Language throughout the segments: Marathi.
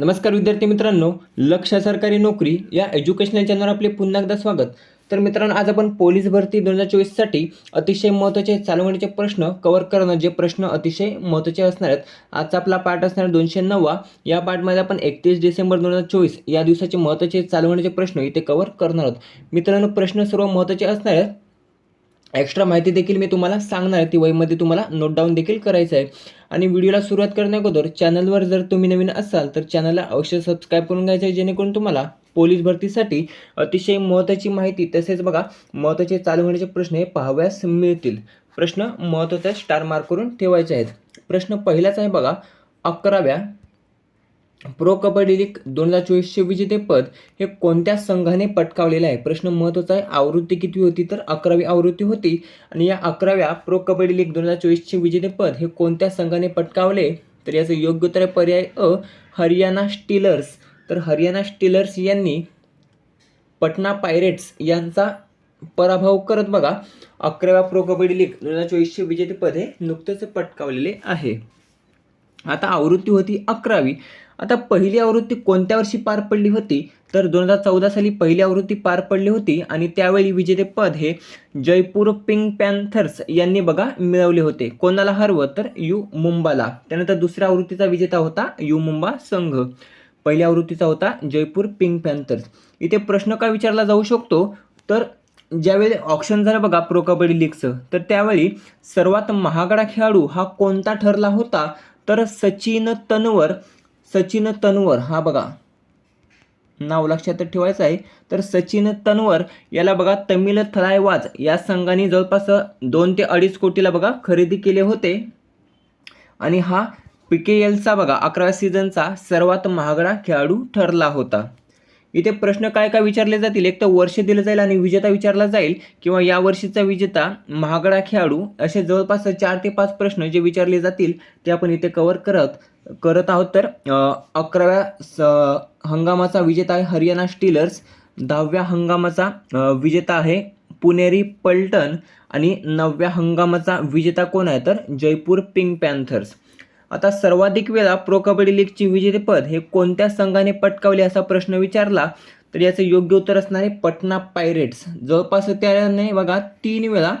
नमस्कार विद्यार्थी मित्रांनो लक्ष सरकारी नोकरी या एज्युकेशनल चॅनलवर आपले पुन्हा एकदा स्वागत. तर मित्रांनो आज आपण पोलीस भरती दोन हजार चोवीससाठी अतिशय महत्त्वाचे चालवणीचे प्रश्न कवर करणं जे प्रश्न अतिशय महत्त्वाचे असणार आहेत. आजचा आपला पाठ असणार दोनशे नव्वा. या पाठमध्ये आपण एकतीस डिसेंबर दोन हजार चोवीस या दिवसाचे महत्त्वाचे चालवणीचे प्रश्न इथे कव्हर करणार आहोत. मित्रांनो प्रश्न सर्व महत्त्वाचे असणार आहेत. एक्स्ट्रा माहिती देखील मी तुम्हाला सांगणार आहे. ती वहीमध्ये तुम्हाला नोट डाऊन देखील करायचं आहे. आणि व्हिडिओला सुरुवात करण्याअगोदर चॅनलवर जर तुम्ही नवीन असाल तर चॅनलला अवश्य सबस्क्राईब करून घ्यायचं आहे. जेणेकरून तुम्हाला पोलीस भरतीसाठी अतिशय महत्त्वाची माहिती तसेच बघा महत्त्वाचे चालू होण्याचे प्रश्न हे पाहाव्यास मिळतील. प्रश्न महत्त्वाचा स्टार मार्क करून ठेवायचे आहेत. प्रश्न पहिलाच आहे बघा अकराव्या प्रो कबड्डी लीग दोन हजार चोवीसचे विजेतेपद हे कोणत्या संघाने पटकावलेलं आहे? प्रश्न महत्त्वाचा आहे. आवृत्ती किती होती तर अकरावी आवृत्ती होती. आणि या अकराव्या प्रो कबड्डी लीग दोन हजार चोवीसचे विजेतेपद हे कोणत्या संघाने पटकावले? तर याचं योग्य उत्तर आहे पर्याय अ हरियाणा स्टीलर्स. तर हरियाणा स्टीलर्स यांनी पटना पायरेट्स यांचा पराभव करत बघा. अकराव्या प्रो कबड्डी लीग दोन हजार चोवीसचे विजेतेपद हे नुकतेच पटकावलेले आहे. आता आवृत्ती होती अकरावी. आता पहिली आवृत्ती कोणत्या वर्षी पार पडली होती? तर दोन हजार चौदा साली पहिली आवृत्ती पार पडली होती आणि त्यावेळी विजेतेपद हे जयपूर पिंक पॅन्थर्स यांनी बघा मिळवले होते. कोणाला हरवं? तर यू मुंबाला. त्यानंतर दुसऱ्या आवृत्तीचा विजेता होता यू मुंबा संघ. पहिल्या आवृत्तीचा होता जयपूर पिंक पॅन्थर्स. इथे प्रश्न काय विचारला जाऊ शकतो? तर ज्यावेळी ऑप्शन झालं बघा प्रो कबड्डी लीगचं तर त्यावेळी सर्वात महागडा खेळाडू हा कोणता ठरला होता? तर सचिन तनवर सचिन तनवर हा बघा. नाव लक्षात ठेवायचं आहे. तर सचिन तनवर याला बघा तमिल थलायवाज या संघाने जवळपास दोन ते अडीच कोटीला बघा खरेदी केले होते. आणि हा पी के एलचा बघा अकराव्या सीझनचा सर्वात महागडा खेळाडू ठरला होता. इथे प्रश्न काय काय विचारले जातील? एक तर वर्ष दिलं जाईल आणि विजेता विचारला जाईल किंवा या वर्षीचा विजेता महागडा खेळाडू असे जवळपास चार ते पाच प्रश्न जे विचारले जातील ते आपण इथे कव्हर करत करत आहोत. तर अकराव्या स हंगामाचा विजेता आहे हरियाणा स्टीलर्स दहाव्या हंगामाचा विजेता आहे पुणेरी पलटण. आणि नवव्या हंगामाचा विजेता कोण आहे? तर जयपूर पिंक पॅन्थर्स. आता सर्वाधिक वेळा प्रो कबड्डी लीगची विजेतेपद हे कोणत्या संघाने पटकावले असा प्रश्न विचारला तर याचं योग्य उत्तर असणार आहे पटना पायरेट्स जवळपास त्याने बघा तीन वेळा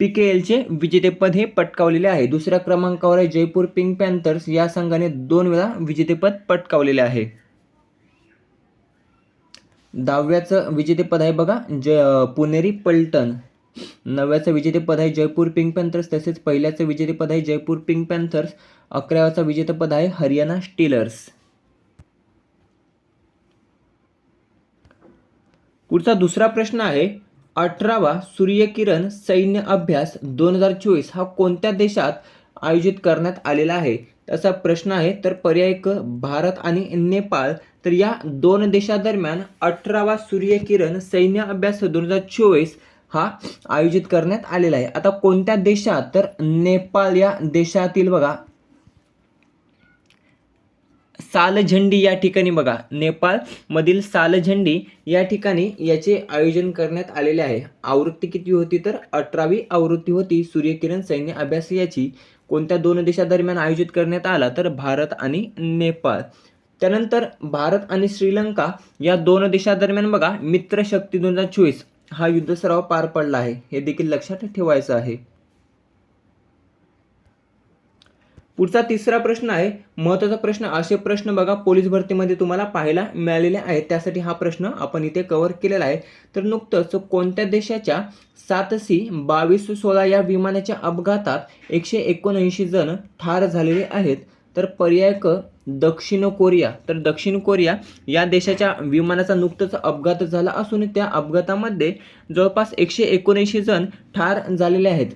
पी के एलचे विजेतेपद हे पटकावलेले आहे. दुसऱ्या क्रमांकावर आहे जयपूर पिंक पॅन्थर्स. या संघाने दोन वेळा विजेतेपद पटकावलेले आहे. दहाव्याचं विजेतेपद आहे बघा ज पुणेरी पलटण. नवव्याचं विजेतेपद आहे जयपूर पिंक पॅन्थर्स तसेच पहिल्याचं विजेतेपद आहे जयपूर पिंक पॅन्थर्स अकराव्याचं विजेतेपद आहे हरियाणा स्टीलर्स. पुढचा दुसरा प्रश्न आहे अठरावा सूर्यकिरण सैन्य अभ्यास दोन हजार चोवीस हा कोणत्या देशात आयोजित करण्यात आलेला आहे? असा प्रश्न आहे तर पर्याय क भारत आणि नेपाळ. तर या दोन देशादरम्यान अठरावा सूर्यकिरण सैन्य अभ्यास दोन हजार चोवीस हा आयोजित करण्यात आलेला आहे. आता कोणत्या देशात? तर नेपाळ या देशातील बघा. सालझंडी या ठिकाणी बघा. नेपाळमधील सालझंडी या ठिकाणी याचे आयोजन करण्यात आलेले आहे. आवृत्ती किती होती तर? अठरावी आवृत्ती होती. सूर्यकिरण सैन्य अभ्यास याची कोणत्या दोन देशादरम्यान आयोजित करण्यात आला? तर भारत आणि नेपाळ. त्यानंतर भारत आणि श्रीलंका या दोन देशादरम्यान बघा. मित्रशक्ती दोन हजार चोवीस. हा युद्धसराव पार पडला आहे. हे देखील लक्षात ठेवायचं आहे. पुढचा तिसरा प्रश्न आहे. महत्त्वाचा प्रश्न असे प्रश्न बघा पोलीस भरतीमध्ये तुम्हाला पाहायला मिळालेले आहेत त्यासाठी हा प्रश्न आपण इथे कव्हर केलेला आहे. तर नुकतंच कोणत्या देशाच्या सात सी बावीस सोळा या विमानाच्या अपघातात एकशे एकोणऐंशी जण ठार झालेले आहेत? तर पर्याय क दक्षिण कोरिया. तर दक्षिण कोरिया या देशाच्या विमानाचा नुकतंच अपघात झाला असून त्या अपघातामध्ये जवळपास एकशे एकोणऐंशी जण ठार झालेले आहेत.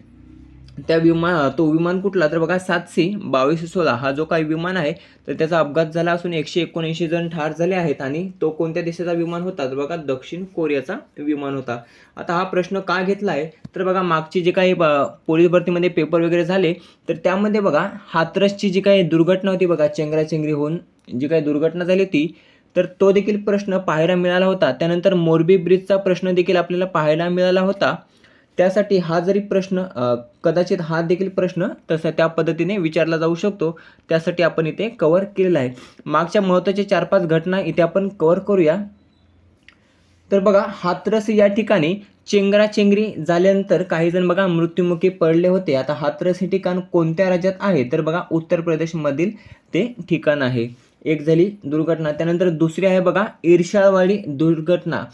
त्या विमान तो विमान कुठला? तर बघा सातशे बावीस सोळा हा जो काही विमान आहे तर त्याचा अपघात झाला असून एकशे एकोणऐंशी जण ठार झाले आहेत आणि तो कोणत्या देशाचा विमान होता? तर बघा दक्षिण कोरियाचा विमान होता. आता हा प्रश्न का घेतला आहे तर बघा मागची जे काही ब- पोलीस भरतीमध्ये पेपर वगैरे झाले तर त्यामध्ये बघा हाथरसची जी काही दुर्घटना होती बघा चेंगराचेंगरी होऊन जी काही दुर्घटना झाली होती तर तो देखील प्रश्न पाहायला मिळाला होता. त्यानंतर मोरबी ब्रिजचा प्रश्न देखील आपल्याला पाहायला मिळाला होता. त्यासाठी हा जरी प्रश्न कदाचित हा देखील प्रश्न तसा त्या पद्धतीने विचारला जाऊ शकतो. त्यासाठी आपण इथे कवर केलेला आहे. मागच्या महत्त्वाच्या चार पाच घटना इथे आपण कवर करूया. तर बघा हाथरस या ठिकाणी चेंगराचेंगरी झाल्यानंतर काही जण बघा मृत्युमुखी पडले होते. आता हाथरस हे ठिकाण कोणत्या राज्यात आहे? तर बघा उत्तर प्रदेशमधील ते ठिकाण आहे. एक झाली दुर्घटना. त्यानंतर दुसरी आहे बघा ईर्षाळवाडी दुर्घटना.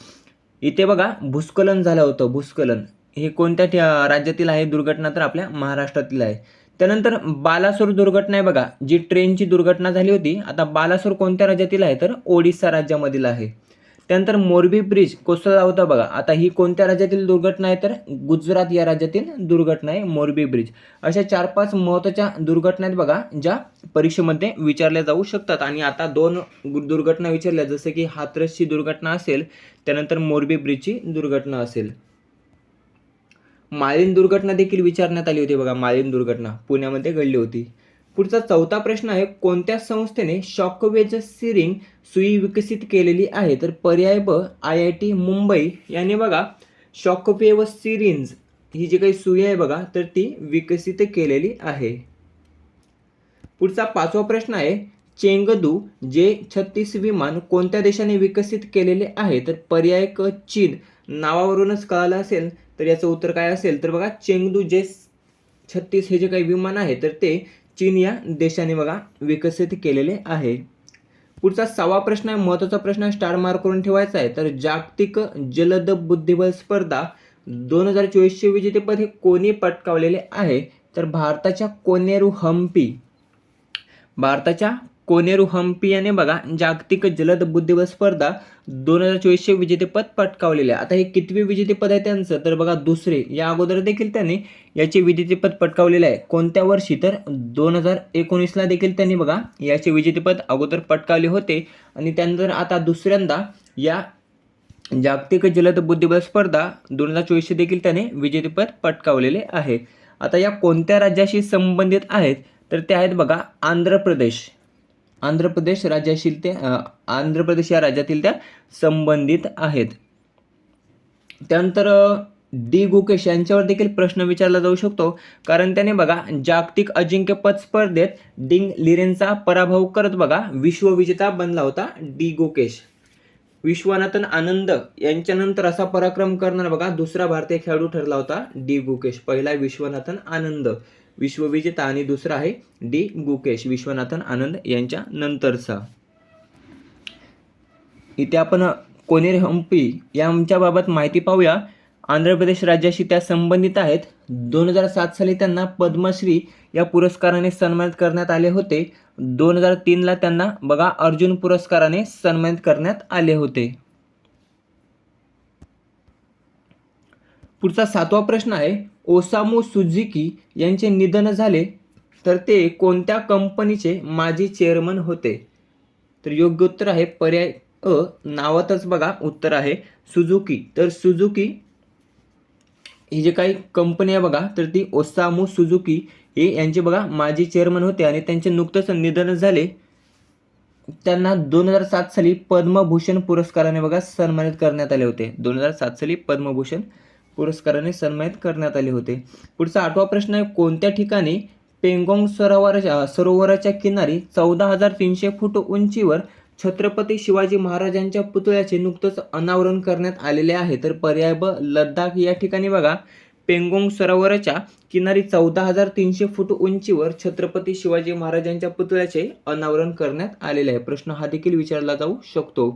इथे बघा भूस्खलन झालं होतं भूस्खलन. हे कोणत्या राज्यातील आहे? दुर्घटना तर आपल्या महाराष्ट्रातील आहे. त्यानंतर बालासूर दुर्घटना आहे बघा. जी ट्रेनची दुर्घटना झाली होती आता बालासूर कोणत्या राज्यातील आहे? तर ओडिसा राज्यामधील आहे. त्यानंतर मोरबी ब्रिज कोसळला होता बघा. आता ही कोणत्या राज्यातील दुर्घटना आहे? तर गुजरात या राज्यातील दुर्घटना आहे मोरबी ब्रिज. अशा चार पाच महत्त्वाच्या दुर्घटना आहेत बघा ज्या परीक्षेमध्ये विचारल्या जाऊ शकतात. आणि आता दोन दुर्घटना विचारल्या. जसं की हाथरसची दुर्घटना असेल त्यानंतर मोरबी ब्रिजची दुर्घटना असेल. माळीन दुर्घटना देखील विचारण्यात आली होती बघा माळीन दुर्घटना पुण्यामध्ये घडली होती. पुढचा चौथा प्रश्न आहे कोणत्या संस्थेने शॉकवेज सिरिंग सुई विकसित केलेली आहे? तर पर्याय ब आय आय टी मुंबई याने बघा शॉकवेव सिरिंज ही जी काही सुई आहे बघा तर ती विकसित केलेली आहे. पुढचा पाचवा प्रश्न आहे चेंगदू जे छत्तीस विमान कोणत्या देशाने विकसित केलेले आहे? तर पर्याय क चीन. नावावरूनच कळालं असेल तर याचं उत्तर काय असेल? तर बघा चेंगदू जे छत्तीस हे जे काही विमान आहे तर ते चीन या देशाने बघा विकसित केलेले आहे. पुढचा सहावा प्रश्न आहे महत्त्वाचा प्रश्न आहे स्टार मार्क करून ठेवायचा आहे. तर जागतिक जलद बुद्धिबळ स्पर्धा दोन हजार चोवीसचे विजेतेपद हे कोणी पटकावलेले आहे? तर भारताच्या कोनेरू हम्पी भारताच्या कोनेरू हम्पी याने बघा जागतिक जलद बुद्धिबळ स्पर्धा दोन हजार चोवीसचे विजेतेपद पटकावलेले आहे. आता हे कितवे विजेतेपद आहे त्यांचं? तर बघा दुसरे या अगोदर देखील त्यांनी याचे विजेतेपद पटकावलेले आहे. कोणत्या वर्षी? तर दोन हजार एकोणीसला देखील त्यांनी बघा याचे विजेतेपद अगोदर पटकावले होते. आणि त्यानंतर आता दुसऱ्यांदा या जागतिक जलद बुद्धिबळ स्पर्धा दोन हजार चोवीसचे देखील त्याने विजेतेपद पटकावलेले आहे. आता या कोणत्या राज्याशी संबंधित आहेत? तर ते आहेत बघा आंध्र प्रदेश. आंध्र प्रदेश राज्याशील ते आंध्र प्रदेश या राज्यातील त्या संबंधित आहेत. त्यानंतर डी गुकेश यांच्यावर देखील प्रश्न विचारला जाऊ शकतो. कारण त्याने बघा जागतिक अजिंक्यपद स्पर्धेत डिंग लिरेनचा पराभव करत बघा विश्वविजेता बनला होता डी गुकेश. विश्वनाथन आनंद यांच्यानंतर असा पराक्रम करणारा बघा दुसरा भारतीय खेळाडू ठरला होता डी गुकेश पहिला विश्वनाथन आनंद. विश्वविजेता आणि दुसरा आहे डी. गुकेश विश्वनाथन आनंद यांच्या नंतरचा. इथे आपण कोनेर हम्पी यांच्याबाबत माहिती पाहूया. आंध्र प्रदेश राज्याशी त्या संबंधित आहेत. दोन हजार सात साली त्यांना पद्मश्री या पुरस्काराने सन्मानित करण्यात आले होते. दोन हजार तीनला त्यांना बघा अर्जुन पुरस्काराने सन्मानित करण्यात आले होते. पुढचा सातवा प्रश्न आहे. ओसामू सुझुकी यांचे निधन झाले तर ते कोणत्या कंपनीचे माजी चेअरमन होते? तर योग्य उत्तर आहे पर्याय अ नावातच बघा उत्तर आहे सुझुकी. तर सुझुकी ही जे काही कंपनी आहे बघा तर ती ओसामू सुझुकी हे यांचे बघा माजी चेअरमन होते आणि त्यांचे नुकतंच निधन झाले. त्यांना दोन हजार सात साली पद्मभूषण पुरस्काराने बघा सन्मानित करण्यात आले होते. दोन हजार सात साली पद्मभूषण पुरस्काराने सन्मानित करण्यात आले होते. पुढचा आठवा प्रश्न आहे कोणत्या ठिकाणी पेंगोंग सरोवराच्या सरोवराच्या किनारी चौदा हजार तीनशे फूट उंचीवर छत्रपती शिवाजी महाराजांच्या पुतळ्याचे नुकतंच अनावरण करण्यात आलेले आहे? तर पर्याय ब लद्दाख. या ठिकाणी बघा पेंगोंग सरोवराच्या किनारी चौदा हजार तीनशे फूट उंचीवर छत्रपती शिवाजी महाराजांच्या पुतळ्याचे अनावरण करण्यात आलेले आहे. प्रश्न हा देखील विचारला जाऊ शकतो.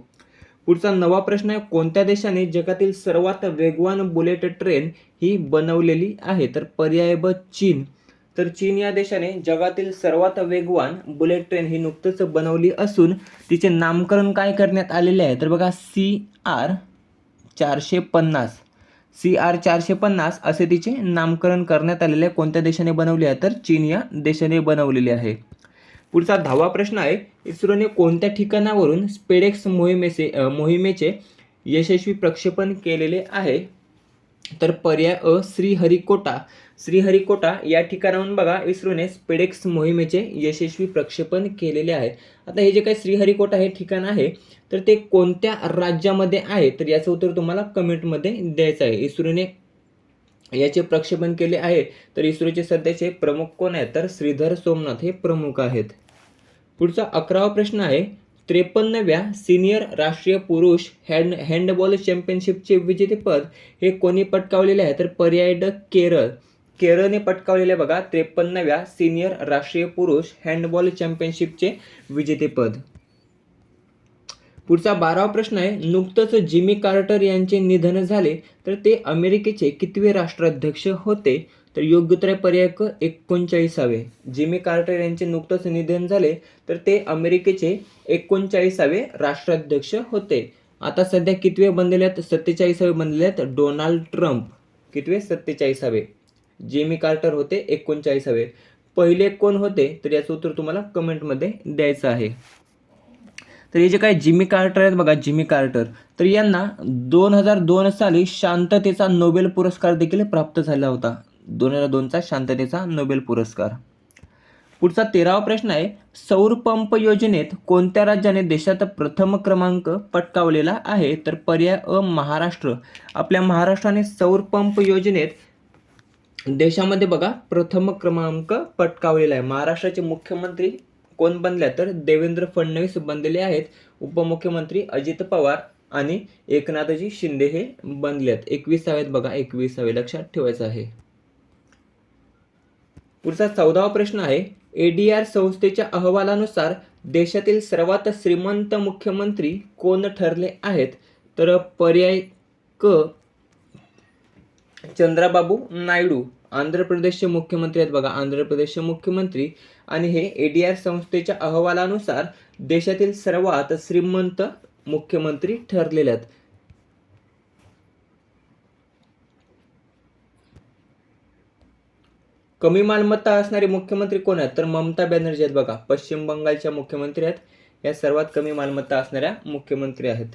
पुढचा नवा प्रश्न आहे कोणत्या देशाने जगातील सर्वात वेगवान बुलेट ट्रेन ही बनवलेली आहे? तर पर्याय ब चीन. तर चीन या देशाने जगातील सर्वात वेगवान बुलेट ट्रेन ही नुकतंच बनवली असून तिचे नामकरण काय करण्यात आलेले आहे? तर बघा सी आर चारशे पन्नास. सी आर चारशे पन्नास असे तिचे नामकरण करण्यात आलेले आहे. कोणत्या देशाने बनवले आहे? तर चीन या देशाने बनवलेले आहे. पुढचा दहावा प्रश्न आहे इस्रोने कोणत्या ठिकाणावरून स्पेडेक्स मोहिमेचे मोहिमेचे यशस्वी प्रक्षेपण केलेले आहे? तर पर्याय अ श्रीहरिकोटा. श्रीहरिकोटा या ठिकाणाहून बघा इस्रोने स्पेडेक्स मोहिमेचे यशस्वी प्रक्षेपण केलेले आहे. आता हे जे काही श्रीहरिकोटा हे ठिकाण आहे तर ते कोणत्या राज्यामध्ये आहे? तर याचं उत्तर तुम्हाला कमेंटमध्ये द्यायचं आहे. इस्रोने याचे प्रक्षेपण केले आहे. तर इस्रोचे सध्याचे प्रमुख कोण आहेत? तर श्रीधर सोमनाथ हे प्रमुख आहेत. पुढचा अकरावा प्रश्न आहे. त्रेपन्नव्या सिनियर राष्ट्रीय पुरुष हँड हँडबॉल चॅम्पियनशिपचे विजेतेपद हे कोणी पटकावलेले आहे? तर पर्याय ड केरळ. केरळने पटकावलेले बघा. त्रेपन्नव्या सिनियर राष्ट्रीय पुरुष हँडबॉल चॅम्पियनशिपचे विजेतेपद. पुढचा बारावा प्रश्न आहे नुकतंच जिमी कार्टर यांचे निधन झाले तर ते अमेरिकेचे कितवे राष्ट्राध्यक्ष होते? तर योग्य उत्तर पर्याय क एकोणचाळीसावे. जिमी कार्टर यांचे नुकतंच निधन झाले तर ते अमेरिकेचे एकोणचाळीसावे राष्ट्राध्यक्ष होते. आता सध्या कितवे बनलेले आहेत? सत्तेचाळीसावे बनलेले आहेत डोनाल्ड ट्रम्प. कितवे? सत्तेचाळीसावे. जेमी कार्टर होते एकोणचाळीसावे. पहिले कोण होते? तर याचं उत्तर तुम्हाला कमेंटमध्ये द्यायचं आहे. तर हे जे काय जिमी कार्टर आहेत बघा जिमी कार्टर तर यांना दोन हजार दोन साली शांततेचा नोबेल पुरस्कार देखील प्राप्त झाला होता. दोन हजार दोनचा शांततेचा नोबेल पुरस्कार. पुढचा तेरावा प्रश्न आहे सौर पंप योजनेत कोणत्या राज्याने देशात प्रथम क्रमांक पटकावलेला आहे? तर पर्याय अ महाराष्ट्र. आपल्या महाराष्ट्राने सौर पंप योजनेत देशामध्ये बघा प्रथम क्रमांक पटकावलेला आहे. महाराष्ट्राचे मुख्यमंत्री कोण बनल्या तर देवेंद्र फडणवीस बनलेले आहेत. उपमुख्यमंत्री अजित पवार आणि एकनाथजी शिंदे हे बनले आहेत. एकवीस आहेत बघा एकवीसावे लक्षात ठेवायचं आहे. पुढचा चौदावा प्रश्न आहे. एडीआर संस्थेच्या अहवालानुसार देशातील सर्वात श्रीमंत मुख्यमंत्री कोण ठरले आहेत? तर पर्याय क. चंद्राबाबू नायडू. आंध्र प्रदेशचे मुख्यमंत्री आहेत बघा. आंध्र प्रदेशचे मुख्यमंत्री आणि हे एडीआर संस्थेच्या अहवालानुसार देशातील सर्वात श्रीमंत मुख्यमंत्री ठरलेले आहेत. कमी मालमत्ता असणारे मुख्यमंत्री कोण आहेत? तर ममता बॅनर्जी आहेत बघा. पश्चिम बंगालच्या मुख्यमंत्री आहेत. या सर्वात कमी मालमत्ता असणाऱ्या मुख्यमंत्री आहेत.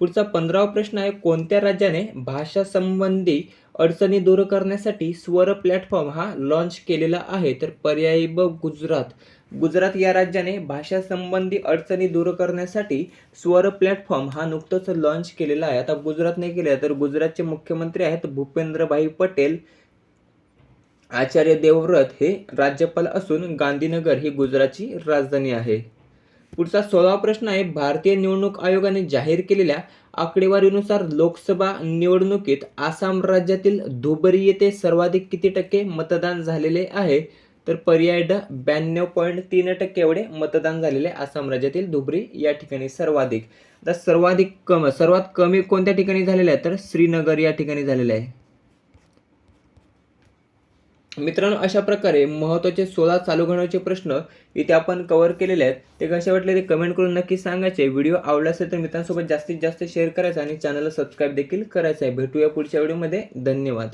पुढचा पंधरावा प्रश्न आहे कोणत्या राज्याने भाषा संबंधी अडचणी दूर करण्यासाठी स्वर प्लॅटफॉर्म हा लॉन्च केलेला आहे? तर पर्यायी ब गुजरात. गुजरात या राज्याने भाषा संबंधी अडचणी दूर करण्यासाठी स्वर प्लॅटफॉर्म हा नुकतंच लॉन्च केलेला आहे. आता गुजरातने केले तर गुजरातचे मुख्यमंत्री आहेत भूपेंद्रभाई पटेल आचार्य देवव्रत हे राज्यपाल असून गांधीनगर ही गुजरातची राजधानी आहे. पुढचा सोळावा प्रश्न आहे भारतीय निवडणूक आयोगाने जाहीर केलेल्या आकडेवारीनुसार लोकसभा निवडणुकीत आसाम राज्यातील धुबरी येथे सर्वाधिक किती टक्के मतदान झालेले आहे? तर पर्याय ड ब्याण्णव पॉईंट तीन टक्के एवढे मतदान झालेले आसाम राज्यातील धुबरी या ठिकाणी सर्वाधिक. आता सर्वाधिक कम सर्वात कमी कोणत्या ठिकाणी झालेले आहे? तर श्रीनगर या ठिकाणी झालेले आहे. मित्रांनो अशा प्रकारे महत्त्वाचे सोळा चालू घडवायचे प्रश्न इथे आपण कव्हर केलेले आहेत. ते कसे वाटले ते कमेंट करून नक्की सांगायचे. व्हिडिओ आवडला असेल तर मित्रांसोबत जास्तीत जास्त शेअर करायचा आणि चॅनलला सबस्क्राईब देखील करायचं आहे. भेटूया पुढच्या व्हिडिओमध्ये धन्यवाद.